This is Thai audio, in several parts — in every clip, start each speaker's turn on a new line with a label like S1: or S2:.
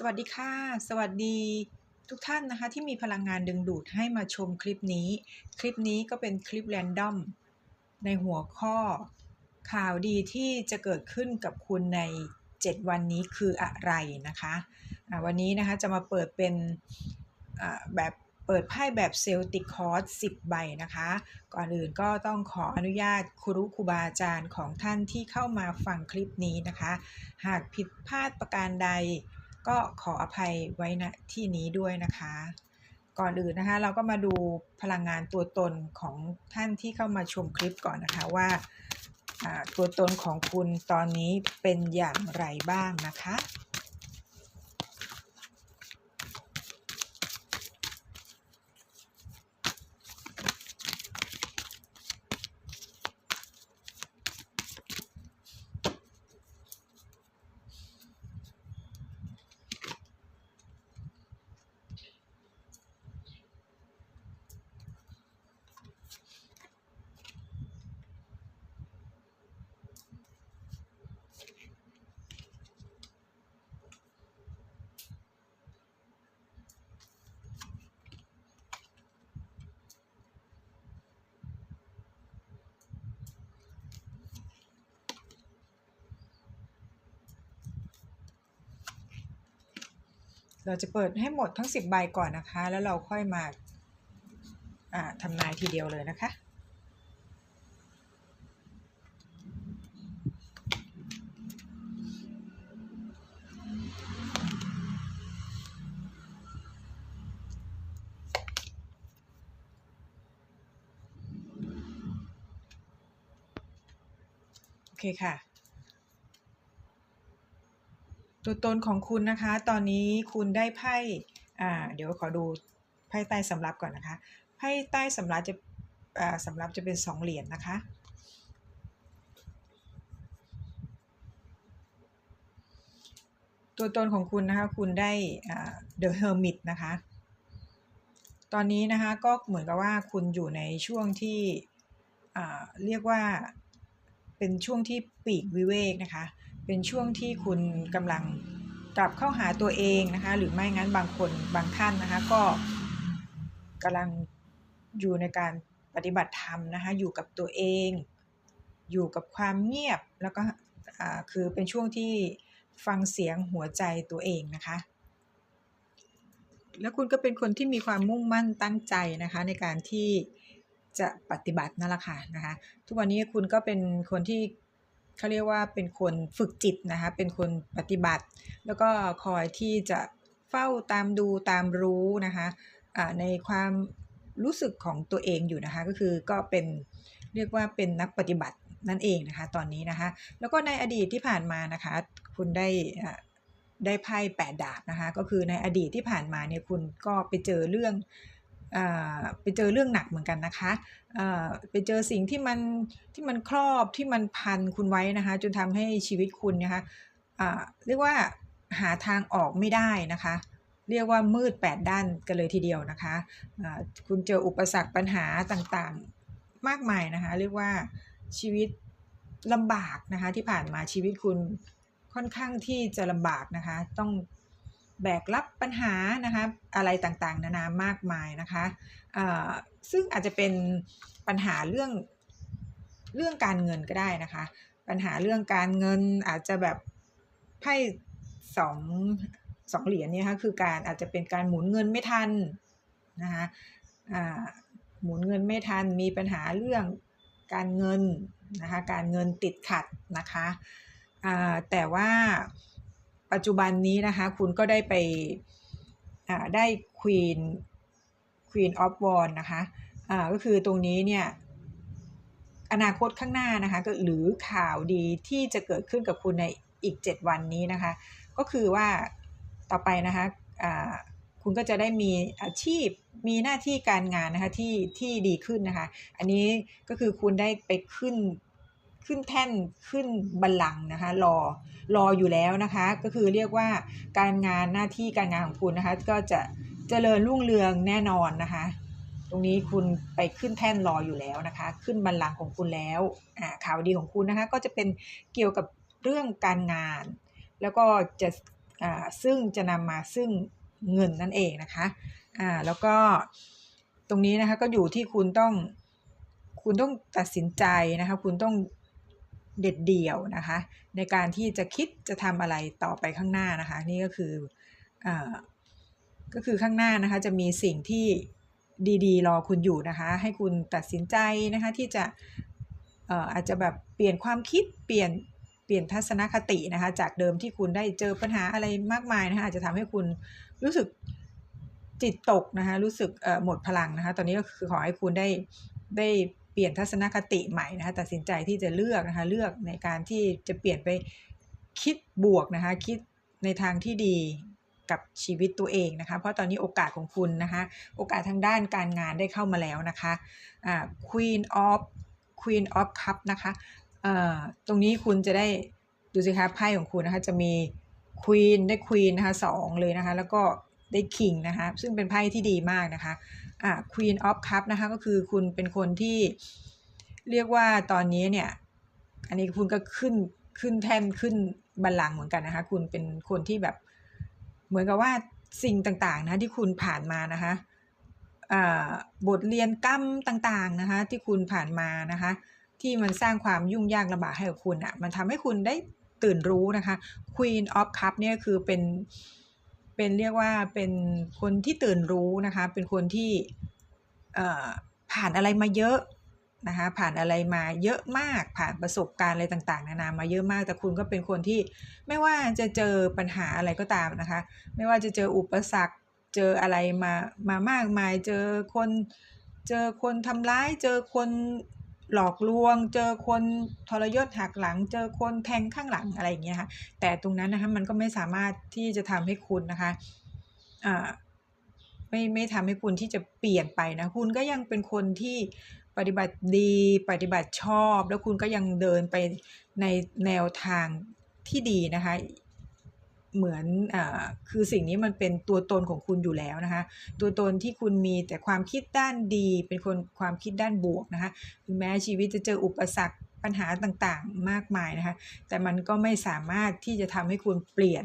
S1: สวัสดีค่ะ สวัสดีทุกท่านนะคะที่มีพลังงานดึงดูดให้มาชมคลิปนี้ คลิปนี้ก็เป็นคลิปแรนดอมในหัวข้อ ข่าวดีที่จะเกิดขึ้นกับคุณใน 7 วันนี้คืออะไรนะคะอ่าวันนี้นะคะจะมาเปิดเป็นแบบเปิดไพ่แบบเซลติคอร์ส10 ใบนะคะ ก่อนอื่นก็ต้องขออนุญาตครูครูบาอาจารย์ของท่านที่เข้ามาฟังคลิปนี้นะคะ หากผิดพลาดประการใด ก็ขออภัยไว้ณที่นี้ด้วยนะคะ ก่อนอื่นนะคะ เราก็มาดูพลังงานตัวตนของท่านที่เข้ามาชมคลิปก่อนนะคะว่าอ่าตัวตนของคุณตอนนี้เป็นอย่างไรบ้างนะคะ เราจะเปิดให้หมดทั้ง 10 ใบก่อนนะคะ แล้วเราค่อยมาอ่าทำนายทีเดียวเลยนะคะ โอเคค่ะ ตัวตนของคุณนะคะ ตอนนี้คุณได้ไพ่อ่าเดี๋ยวขอดูไพ่ใต้สำรับก่อนนะคะไพ่ใต้สำรับจะอ่าสำรับจะเป็นสองเหรียญนนะคะตัวตนของคุณนะคะ คุณได้อ่า The Hermit นะคะ ตอนนี้นะคะก็เหมือนกับว่าคุณอยู่ในช่วงที่อ่าเรียกว่าเป็นช่วงที่ปีกวิเวกนะคะ เป็นช่วงที่คุณกำลังกลับเข้าหาตัวเองนะคะ หรือไม่งั้นบางคนบางท่านนะคะก็กำลังอยู่ในการปฏิบัติธรรมนะคะ อยู่กับตัวเอง อยู่กับความเงียบแล้วก็คือเป็นช่วงที่ฟังเสียงหัวใจตัวเองนะคะ แล้วคุณก็เป็นคนที่มีความมุ่งมั่นตั้งใจนะคะ ในการที่จะปฏิบัตินั่นแหละค่ะนะคะ ทุกวันนี้คุณก็เป็นคนที่ เขาเรียกว่าเป็นคนฝึกจิตนะคะเป็นคนปฏิบัติ แล้วก็คอยที่จะเฝ้าตามดูตามรู้นะคะอ่าในความรู้สึกของตัวเองอยู่นะคะก็คือก็เป็นเรียกว่าเป็นนักปฏิบัตินั่นเองนะคะ ตอนนี้นะคะ แล้วก็ในอดีตที่ผ่านมานะคะ คุณได้ได้ไพ่แปดดาบนะคะ ก็คือในอดีตที่ผ่านมาเนี่ยคุณก็ไปเจอเรื่อง ไปเจอเรื่องหนักเหมือนกันนะคะอ่าไปเจอสิ่งที่มันที่มันครอบที่มันพันคุณไว้นะคะ จนทำให้ชีวิตคุณนะคะอ่าเรียกว่าหาทางออกไม่ได้นะคะ เรียกว่ามืดแปดด้านกันเลยทีเดียวนะคะอ่าคุณเจออุปสรรคปัญหาต่างๆมากมายนะคะ เรียกว่าชีวิตลำบากนะคะที่ผ่านมาชีวิตคุณค่อนข้างที่จะลำบากนะคะ ต้อง แบกรับปัญหานะคะอะไรต่างๆ นานามากมายนะคะซึ่งอาจจะเป็นปัญหาเรื่องเรื่องการเงินก็ได้นะคะ ปัญหาเรื่องการเงินอาจจะแบบไพ่สองสองเหรียญเนี่ยค่ะคือการอาจจะเป็นการหมุนเงินไม่ทันนะคะหมุนเงินไม่ทันมีปัญหาเรื่องการเงินนะคะการเงินติดขัดนะคะแต่ว่า ปัจจุบันนี้นะคะ คุณก็ได้ไปได้ Queen Queen of w a n d นะคะก็คือตรงนี้เนี่ยอนาคตข้างหน้านะคะก็หรือข่าวดีที่จะเกิดขึ้นกับคุณในอีก 7 วันนี้นะคะ ก็คือว่าต่อไปนะคะอ่าคุณก็จะได้มีอาชีพมีหน้าที่การงานนะคะที่ที่ดีขึ้นนะคะ อันนี้ก็คือคุณได้ไปขึ้น ขึ้นแท่นขึ้นบัลลังก์นะคะรอรออยู่แล้วนะคะ ก็คือเรียกว่าการงานหน้าที่การงานของคุณนะคะ ก็จะเจริญรุ่งเรืองแน่นอนนะคะ ตรงนี้คุณไปขึ้นแท่นรออยู่แล้วนะคะ ขึ้นบัลลังก์ของคุณแล้วข่าวดีของคุณนะคะ ก็จะเป็นเกี่ยวกับเรื่องการงาน แล้วก็จะซึ่งจะนำมาซึ่งเงินนั่นเองนะคะอ่าแล้วก็ตรงนี้นะคะก็อยู่ที่คุณต้อง คุณต้องตัดสินใจนะคะ คุณต้อง เด็ดเดี่ยวนะคะ ในการที่จะคิดจะทำอะไรต่อไปข้างหน้านะคะ นี่ก็คืออก็คือข้างหน้านะคะจะมีสิ่งที่ดีๆ รอคุณอยู่นะคะ ให้คุณตัดสินใจนะคะที่จะอาจจะแบบเปลี่ยนความคิดเปลี่ยนเปลี่ยนทัศนคตินะคะ จากเดิมที่คุณได้เจอปัญหาอะไรมากมายนะคะอาจจะทำให้คุณรู้สึกจิตตกนะคะ รู้สึกหมดพลังนะคะ ตอนนี้ก็คือขอให้คุณได้ได้ ปลี่ยนทัศนคติใหม่นะคะตัดสินใจที่จะเลือกนะคะเลือกในการที่จะเปลี่ยนไปคิดบวกนะคะคิดในทางที่ดีกับชีวิตตัวเองนะคะ เพราะตอนนี้โอกาสของคุณนะคะ โอกาสทางด้านการงานได้เข้ามาแล้วนะคะอ่า Queen of Queen of Cup นะคะเอ่อตรงนี้คุณจะได้ดูสิคะไพ่ของคุณนะคะจะมี Queen ได้ Queen นะคะสองเลยนะคะ แล้วก็ ได้ King นะคะซึ่งเป็นไพ่ที่ดีมากนะคะอ่า Queen of Cup นะคะก็คือคุณเป็นคนที่เรียกว่าตอนนี้เนี่ยอันนี้คุณก็ขึ้นขึ้นแท่นขึ้นบัลลังก์เหมือนกันนะคะคุณเป็นคนที่แบบเหมือนกับว่าสิ่งต่างๆนะที่คุณผ่านมานะคะอ่าบทเรียนกรรมต่างๆนะคะที่คุณผ่านมานะคะที่มันสร้างความยุ่งยากลำบากให้กับคุณอะ่ะมันทำให้คุณได้ตื่นรู้นะคะ Queen of Cup เนี่ยคือเป็น เป็นเรียกว่าเป็นคนที่ตื่นรู้นะคะ เป็นคนที่ผ่านอะไรมาเยอะนะคะ ผ่านอะไรมาเยอะมาก ผ่านประสบการณ์อะไรต่างๆ นานามาเยอะมาก แต่คุณก็เป็นคนที่ไม่ว่าจะเจอปัญหาอะไรก็ตามนะคะ ไม่ว่าจะเจออุปสรรค เจออะไรมามามากมาย เจอคน เจอคนทำร้าย เจอคน หลอกลวง เจอคนทรยศหักหลัง เจอคนแทงข้างหลังอะไรอย่างเงี้ยค่ะ แต่ตรงนั้นนะคะมันก็ไม่สามารถที่จะทำให้คุณนะคะอ่าไม่ไม่ทำให้คุณที่จะเปลี่ยนไปนะ คุณก็ยังเป็นคนที่ปฏิบัติดีปฏิบัติชอบ แล้วคุณก็ยังเดินไปในแนวทางที่ดีนะคะ เหมือนอคือสิ่งนี้มันเป็นตัวตนของคุณอยู่แล้วนะคะ ตัวตนที่คุณมีแต่ความคิดด้านดี เป็นคนความคิดด้านบวกนะคะถึงแม้ชีวิตจะเจออุปสรรคปัญหาต่างๆมากมายนะคะ แต่มันก็ไม่สามารถที่จะทำให้คุณเปลี่ยน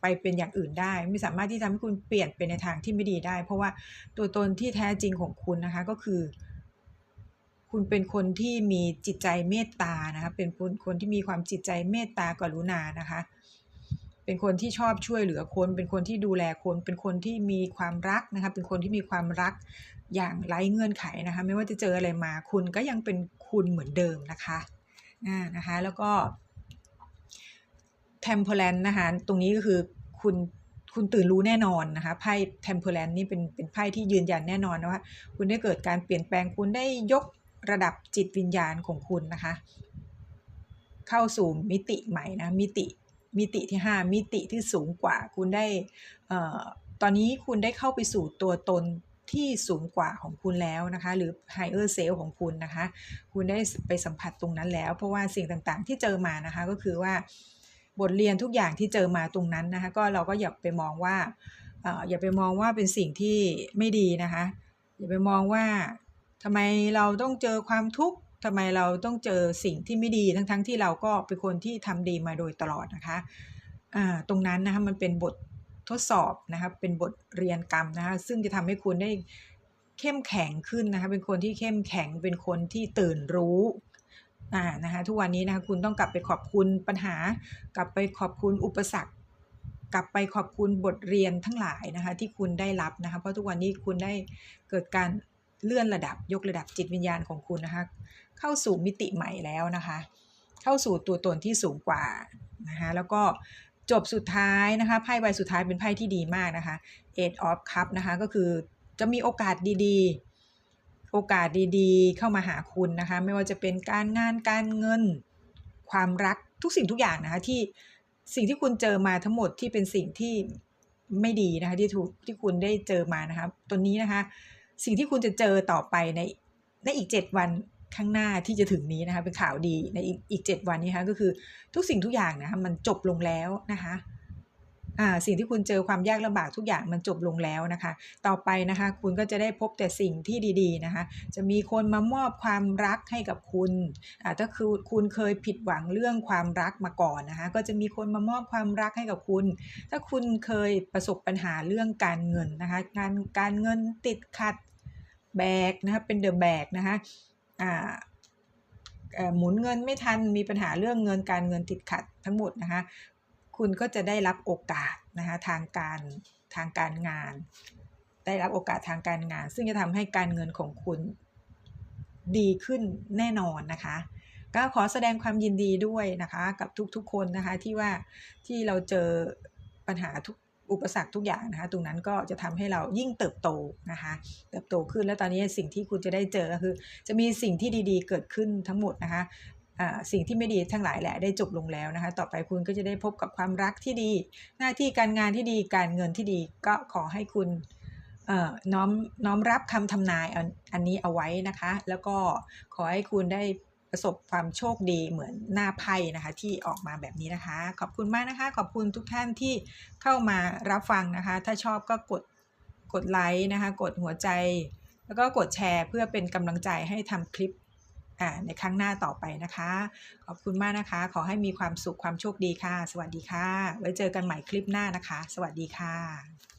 S1: ไปเป็นอย่างอื่นได้ ไม่สามารถที่ทำให้คุณเปลี่ยนไปในทางที่ไม่ดีได้ เพราะว่าตัวตนที่แท้จริงของคุณนะคะก็คือ คุณเป็นคนที่มีจิตใจเมตตานะคะเป็นคนคนที่มีความจิตใจเมตตากรุณานะคะ เป็นคนที่ชอบช่วยเหลือคน เป็นคนที่ดูแลคน เป็นคนที่มีความรักนะคะ เป็นคนที่มีความรักอย่างไร้เงื่อนไขนะคะ ไม่ว่าจะเจออะไรมาคุณก็ยังเป็นคุณเหมือนเดิมนะคะอ่านะคะ แล้วก็ temperance นะคะตรงนี้ก็คือคุณคุณตื่นรู้แน่นอนนะคะไพ่ temperance นี่เป็นเป็นไพ่ที่ยืนยันแน่นอนนะว่าคุณได้เกิดการเปลี่ยนแปลงคุณได้ยกระดับจิตวิญญาณของคุณนะคะ เข้าสู่มิติใหม่นะมิติ มิติที่ 5 มิติที่สูงกว่า คุณได้ตอนนี้คุณได้เข้าไปสู่ตัวตนที่สูงกว่าของคุณแล้วนะคะ หรือ higher self ของคุณนะคะ คุณได้ไปสัมผัสตรงนั้นแล้ว เพราะว่าสิ่งต่างๆ ที่เจอมานะคะก็คือว่าบทเรียนทุกอย่างที่เจอมาตรงนั้นนะคะก็เราก็อย่าไปมองว่าอย่าไปมองว่าเป็นสิ่งที่ไม่ดีนะคะ อย่าไปมองว่าทำไมเราต้องเจอความทุกข์ ทำไมเราต้องเจอสิ่งที่ไม่ดีทั้งๆทที่เราก็เป็นคนที่ทำดีมาโดยตลอดนะคะอ่าตรงนั้นนะคะมันเป็นบททดสอบนะคะเป็นบทเรียนกรรมนะคะซึ่งจะทำให้คุณได้เข้มแข็งขึ้นนะคะเป็นคนที่เข้มแข็งเป็นคนที่ตื่นรู้อ่านะคะทุกวันนี้นะคะคุณต้องกลับไปขอบคุณปัญหา กลับไปขอบคุณอุปสรรค กลับไปขอบคุณบทเรียนทั้งหลายนะคะที่คุณได้รับนะคะเพราะทุกวันนี้คุณได้เกิดการเลื่อนระดับยกระดับจิตวิญญาณของคุณนะคะ เข้าสู่มิติใหม่แล้วนะคะ เข้าสู่ตัวตนที่สูงกว่านะคะแล้วก็จบสุดท้ายนะคะไพ่ใบสุดท้ายเป็นไพ่ที่ดีมากนะคะ Eight of Cup นะคะก็คือจะมีโอกาสดีๆ โอกาสดีๆ เข้ามาหาคุณนะคะ ไม่ว่าจะเป็นการงานการเงิน ความรักทุกสิ่งทุกอย่างนะคะที่สิ่งที่คุณเจอมาทั้งหมดที่เป็นสิ่งที่ไม่ดีนะคะที่ถูกที่คุณได้เจอมานะคะตัวนี้นะคะ สิ่งที่คุณจะเจอต่อไปในในอีก 7 วัน ข้างหน้าที่จะถึงนี้นะคะเป็นข่าวดีในอีกอีก7วันนี้คะก็คือทุกสิ่งทุกอย่างนะคะมันจบลงแล้วนะคะอ่าสิ่งที่คุณเจอความยากลำบากทุกอย่างมันจบลงแล้วนะคะ ต่อไปนะคะคุณก็จะได้พบแต่สิ่งที่ดีๆนะคะ จะมีคนมามอบความรักให้กับคุณอ่าถ้าคือคุณเคยผิดหวังเรื่องความรักมาก่อนนะคะ ก็จะมีคนมามอบความรักให้กับคุณ ถ้าคุณเคยประสบปัญหาเรื่องการเงินนะคะงานการเงินติดขัดแบกนะคะเป็นเดอะแบกนะคะ หมุนเงินไม่ทันมีปัญหาเรื่องเงินการเงินติดขัดทั้งหมดนะคะคุณก็จะได้รับโอกาสนะคะทางการทางการงาน ได้รับโอกาสทางการงาน ซึ่งจะทำให้การเงินของคุณดีขึ้นแน่นอนนะคะ ก็ขอแสดงความยินดีด้วยนะคะ กับทุกๆคนนะคะที่ว่าที่เราเจอปัญหาทุก อุปสรรคทุกอย่างนะคะ ตรงนั้นก็จะทำให้เรายิ่งเติบโตนะคะ เติบโตขึ้นแล้วตอนนี้สิ่งที่คุณจะได้เจอก็คือ จะมีสิ่งที่ดีๆ เกิดขึ้นทั้งหมดนะคะสิ่งที่ไม่ดีทั้งหลายแหละได้จบลงแล้วนะคะ ต่อไปคุณก็จะได้พบกับความรักที่ดี หน้าที่การงานที่ดีการเงินที่ดีก็ขอให้คุณน้อมน้อมรับคำทำนายอันนี้เอาไว้นะคะ แล้วก็ขอให้คุณได้ ประสบความโชคดีเหมือนหน้าไพ่นะคะ ที่ออกมาแบบนี้นะคะ ขอบคุณมากนะคะ ขอบคุณทุกท่านที่เข้ามารับฟังนะคะ ถ้าชอบก็กดกดไลค์นะคะ กดหัวใจ แล้วก็กดแชร์เพื่อเป็นกำลังใจให้ทำคลิปอ่าในครั้งหน้าต่อไปนะคะ ขอบคุณมากนะคะ ขอให้มีความสุขความโชคดีค่ะ สวัสดีค่ะ ไว้เจอกันใหม่คลิปหน้านะคะ สวัสดีค่ะ